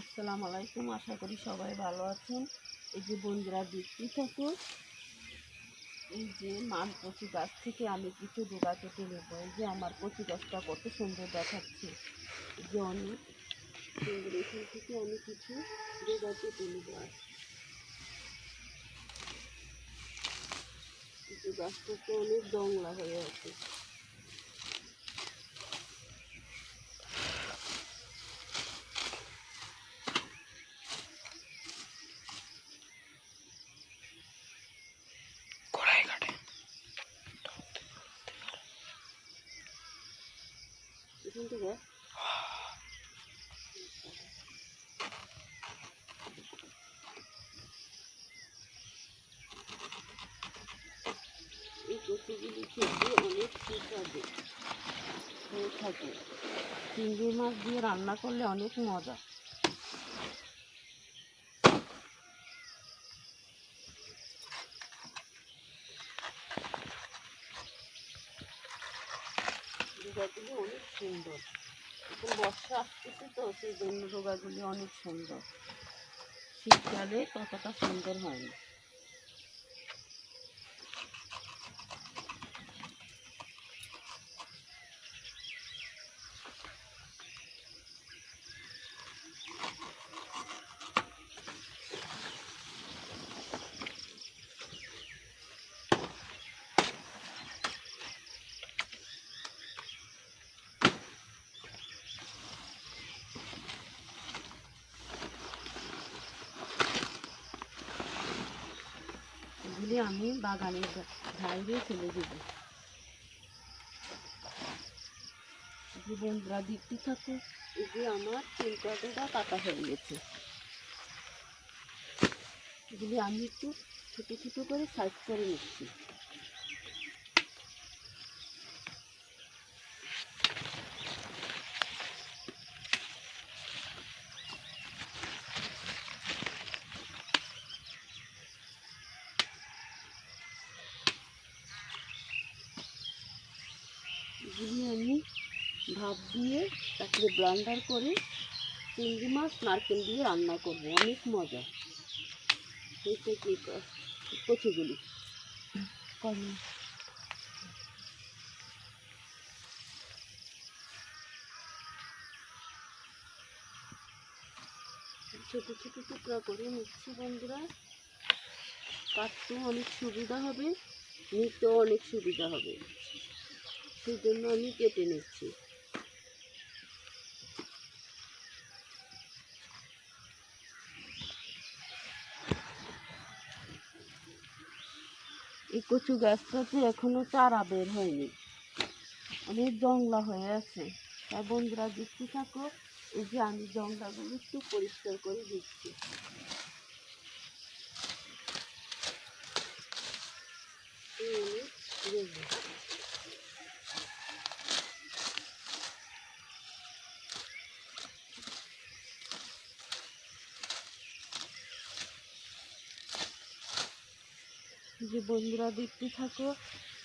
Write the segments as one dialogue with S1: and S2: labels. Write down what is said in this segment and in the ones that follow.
S1: আসসালামু আলাইকুম, আশা করি সবাই ভালো আছেন। এই যে বন্ধুরা দেখতে থাকো এই যে মান কচু গাছ থেকে আমি কিছু ডোকা কেটে নেব। এই যে আমার কচু গাছটা কত সুন্দর দেখাচ্ছে। এই যে অনেক সুন্দর, এখান থেকে আমি কিছু ডোকা কেটে নেব। আর কচু গাছটা তো অনেক জংলা হয়ে আছে। থেকে এই কচুগুলি খেতে অনেক সুস্বাদু হয়ে থাকে। চিংড়ি মাছ দিয়ে রান্না করলে অনেক মজা। ডোগাগুলি অনেক সুন্দর। এখন বর্ষা আসতেছে তো, সেই জন্য রোগাগুলি অনেক সুন্দর। শীতকালে ততটা সুন্দর হয় না। এগুলি আমি বাগানের ধারে ফেলে দেব। বন্ধুরা, দেখতে থাকো, এই যে আমার তিনটা কাটা হয়ে গেছে। এগুলি আমি একটু ছোটো ছোটো করে সাইজ করে নিচ্ছি। এগুলি আমি ভাপ দিয়ে তারপরে ব্লান্ডার করে চিংড়ি মাছ নারকেল দিয়ে রান্না করব। অনেক মজা। এইটা কি কচুগুলি? ছোট ছোট টুকরা করে নিচ্ছি বন্ধুরা। কাটতেও অনেক সুবিধা হবে নিতেও অনেক সুবিধা হবে। সেই জন্য আমি কেটে নিচ্ছি। এই কচু গাছটাতে এখনও চারা বের হয়নি। অনেক জংলা হয়ে আছে। তাই বন্ধুরা, দেখতে থাকো। এই যে আমি জংলাগুলো একটু পরিষ্কার করে দিচ্ছি এই অনেক জংলা। যে বন্ধুরা দেখতে থাকো,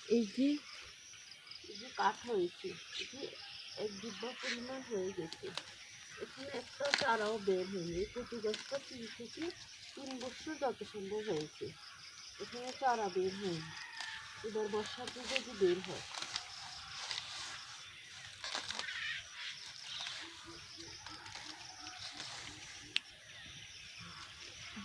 S1: এই যে যে কাঠ হয়েছে, এটি এক ডিব্বা পরিমাণ হয়ে গেছে। এখানে একটা চারাও বের হয়নি, এই গাছটা তিন থেকে তিন বছর যত সম্ভব হয়েছে। এখানে চারা বের হয়নি। এবার বর্ষাতে যদি বের হয়